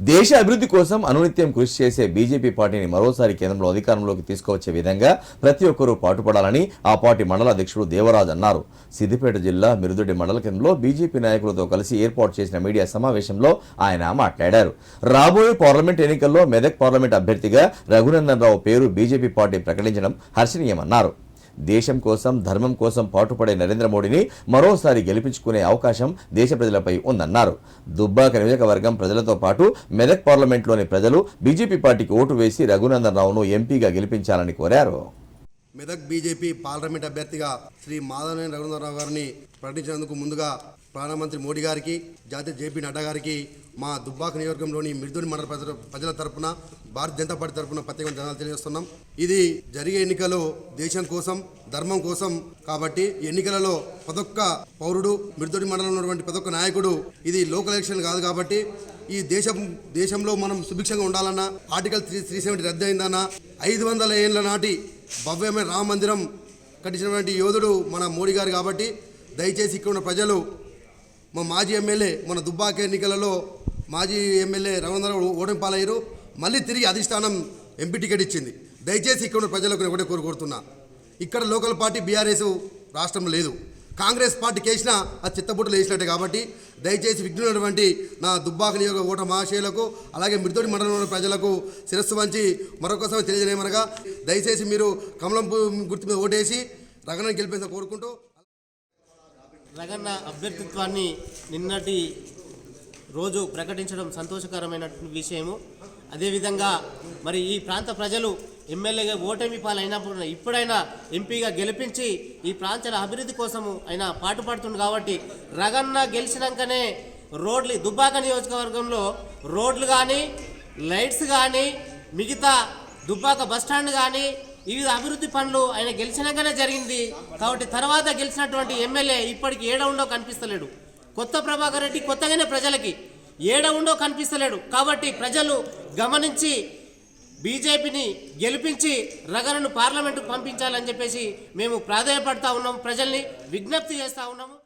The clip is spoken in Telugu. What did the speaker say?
దేశ అభివృద్ధి కోసం అనునిత్యం కృషి చేసే బీజేపీ పార్టీని మరోసారి కేంద్రంలో అధికారంలోకి తీసుకువచ్చే విధంగా ప్రతి ఒక్కరూ పాటుపడాలని ఆ పార్టీ మండల అధ్యక్షుడు దేవరాజ్ అన్నారు. సిద్దిపేట జిల్లా మిరుదొడ్డి మండల కేంద్రంలో బీజేపీ నాయకులతో కలిసి ఏర్పాటు చేసిన మీడియా సమావేశంలో ఆయన మాట్లాడారు. రాబోయే పార్లమెంట్ ఎన్నికల్లో మెదక్ పార్లమెంట్ అభ్యర్థిగా రఘునందన్ రావు పేరు బీజేపీ పార్టీ ప్రకటించడం హర్షణీయమన్నారు. దేశం కోసం ధర్మం కోసం పాటుపడే నరేంద్ర మోడీని మరోసారి గెలిపించుకునే అవకాశం దేశ ప్రజలపై ఉందన్నారు. దుబ్బాక నియోజకవర్గం ప్రజలతో పాటు మెదక్ పార్లమెంట్లోని ప్రజలు బీజేపీ పార్టీకి ఓటు వేసి రఘునందన్ రావును ఎంపీగా గెలిపించాలని కోరారు. మెదక్ బీజేపీ పార్లమెంట్ అభ్యర్థిగా శ్రీ మాధవనేని రఘునందనరావు గారిని ప్రకటించినందుకు ముందుగా ప్రధానమంత్రి మోడీ గారికి జాతీయ జేపీ నడ్డా గారికి మా దుబ్బాక నియోజకవర్గంలోని మిర్దుని మండల ప్రజల ప్రజల తరపున భారతీయ జనతా పార్టీ తరపున ప్రత్యేక జనాలు తెలియజేస్తున్నాం. ఇది జరిగే ఎన్నికలు దేశం కోసం ధర్మం కోసం కాబట్టి ఈ ఎన్నికలలో ప్రతొక్క పౌరుడు మిర్దుడి మండలంలో ఉన్నటువంటి ప్రతొక్క నాయకుడు ఇది లోకల్ ఎలక్షన్ కాదు కాబట్టి ఈ దేశం దేశంలో మనం సుభిక్షంగా ఉండాలన్నా ఆర్టికల్ త్రీ త్రీ సెవెంటీ రద్దు అయిందన్నా ఐదు వందల ఏళ్ళ నాటి భవ్యమైన రామ మందిరం కట్టించినటువంటి యోధుడు మన మోడీ గారు కాబట్టి దయచేసి ఇక్కడ ఉన్న ప్రజలు మా మాజీ ఎమ్మెల్యే మన దుబ్బాక ఎన్నికలలో మాజీ ఎమ్మెల్యే రవీంద్రరావు ఓటమి పాలయ్యారు. మళ్ళీ తిరిగి అధిష్టానం ఎంపీ టికెట్ ఇచ్చింది. దయచేసి ఇక్కడ ఉన్న ప్రజలకు ఒకటే కోరుకుంటున్నా ఇక్కడ లోకల్ పార్టీ బీఆర్ఎస్ రాష్ట్రంలో లేదు. కాంగ్రెస్ పార్టీకి వేసినా అది చిత్తబుట్టలు వేసినట్టే కాబట్టి దయచేసి విఘ్నున్నటువంటి నా దుబ్బాక నియోగ ఓట మహాశయులకు అలాగే మృతుడి మండలంలోని ప్రజలకు శిరస్సు వంచి మరొకసారి తెలియజేయమనగా దయచేసి మీరు కమలం గుర్తు మీద ఓటేసి రగణని గెలిపేసి కోరుకుంటూ రగన్న అభ్యర్థిత్వాన్ని నిన్నటి రోజు ప్రకటించడం సంతోషకరమైన విషయము. అదేవిధంగా మరి ఈ ప్రాంత ప్రజలు ఎమ్మెల్యేగా ఓటమి పాలైనప్పుడు ఇప్పుడైనా ఎంపీగా గెలిపించి ఈ ప్రాంతాల అభివృద్ధి కోసము ఆయన పాటుపడుతుంది కాబట్టి రగన్న గెలిచినాకనే రోడ్లు దుబ్బాక నియోజకవర్గంలో రోడ్లు కానీ లైట్స్ కానీ మిగతా దుబ్బాక బస్టాండ్ కానీ వివిధ అభివృద్ధి పనులు ఆయన గెలిచినాకనే జరిగింది. కాబట్టి తర్వాత గెలిచినటువంటి ఎమ్మెల్యే ఇప్పటికి ఏడ ఉండో కనిపిస్తలేడు. కొత్త ప్రభాకర్ రెడ్డి కొత్తగానే ప్రజలకి ఏడ ఉండో కనిపిస్తలేడు. కాబట్టి ప్రజలు గమనించి బీజేపీని గెలిపించి రగలను పార్లమెంటుకు పంపించాలని చెప్పేసి మేము ప్రాధాయపడతా ఉన్నాం. ప్రజల్ని విజ్ఞప్తి చేస్తూ ఉన్నాము.